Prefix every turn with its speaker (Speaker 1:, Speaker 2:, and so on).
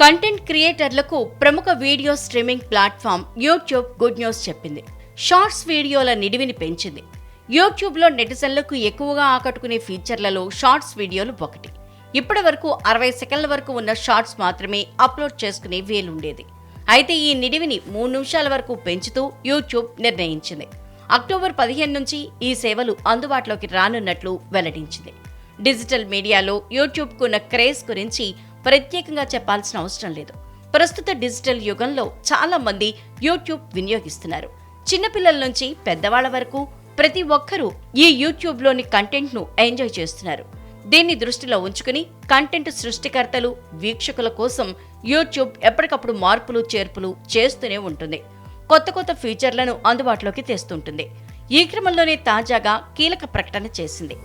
Speaker 1: Content క్రియేటర్లకు ప్రముఖ video streaming platform YouTube good news చెప్పింది. షార్ట్స్ వీడియోల నిడివిని పెంచింది. యూట్యూబ్లో నెటిజన్లకు ఎక్కువగా ఆకట్టుకునే ఫీచర్లలో షార్ట్స్ వీడియోలు ఒకటి. ఇప్పటి వరకు అరవై సెకండ్ల వరకు ఉన్న షార్ట్స్ మాత్రమే అప్లోడ్ చేసుకునే వీలుండేది. అయితే ఈ నిడివిని మూడు నిమిషాల వరకు పెంచుతూ యూట్యూబ్ నిర్ణయించింది. అక్టోబర్ పదిహేను నుంచి ఈ సేవలు అందుబాటులోకి రానున్నట్లు వెల్లడించింది. డిజిటల్ మీడియాలో యూట్యూబ్కున్న క్రేజ్ గురించి ప్రత్యేకంగా చెప్పాల్సిన అవసరం లేదు. ప్రస్తుత డిజిటల్ యుగంలో చాలా మంది యూట్యూబ్ వినియోగిస్తున్నారు. చిన్నపిల్లల నుంచి పెద్దవాళ్ళ వరకు ప్రతి ఒక్కరూ ఈ యూట్యూబ్లోని కంటెంట్ను ఎంజాయ్ చేస్తున్నారు. దీన్ని దృష్టిలో ఉంచుకుని కంటెంట్ సృష్టికర్తలు వీక్షకుల కోసం యూట్యూబ్ ఎప్పటికప్పుడు మార్పులు చేర్పులు చేస్తూనే ఉంటుంది. కొత్త కొత్త ఫీచర్లను అందుబాటులోకి తెస్తుంటుంది. ఈ క్రమంలోనే తాజాగా కీలక ప్రకటన చేసింది.